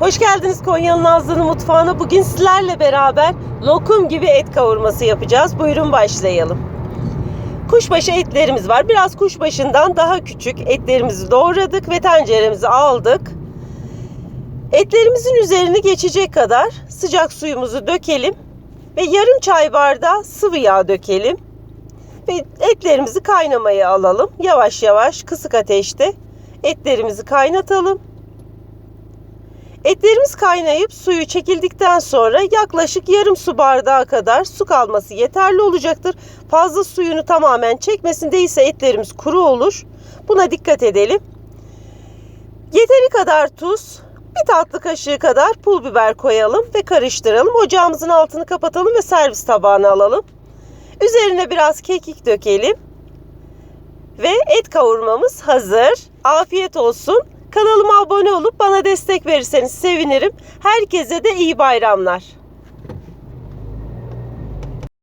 Hoş geldiniz Konyalı Nazlı'nın mutfağına. Bugün sizlerle beraber lokum gibi et kavurması yapacağız. Buyurun başlayalım. Kuşbaşı etlerimiz var. Biraz kuşbaşından daha küçük etlerimizi doğradık ve tenceremizi aldık. Etlerimizin üzerini geçecek kadar sıcak suyumuzu dökelim ve yarım çay bardağı sıvı yağ dökelim. Ve etlerimizi kaynamaya alalım. Yavaş yavaş kısık ateşte etlerimizi kaynatalım. Etlerimiz kaynayıp suyu çekildikten sonra yaklaşık yarım su bardağı kadar su kalması yeterli olacaktır. Fazla suyunu tamamen çekmesin değilse etlerimiz kuru olur. Buna dikkat edelim. Yeteri kadar tuz, bir tatlı kaşığı kadar pul biber koyalım ve karıştıralım. Ocağımızın altını kapatalım ve servis tabağına alalım. Üzerine biraz kekik dökelim. Ve et kavurmamız hazır. Afiyet olsun. Kanalıma abone olup bana destek verirseniz sevinirim. Herkese de iyi bayramlar.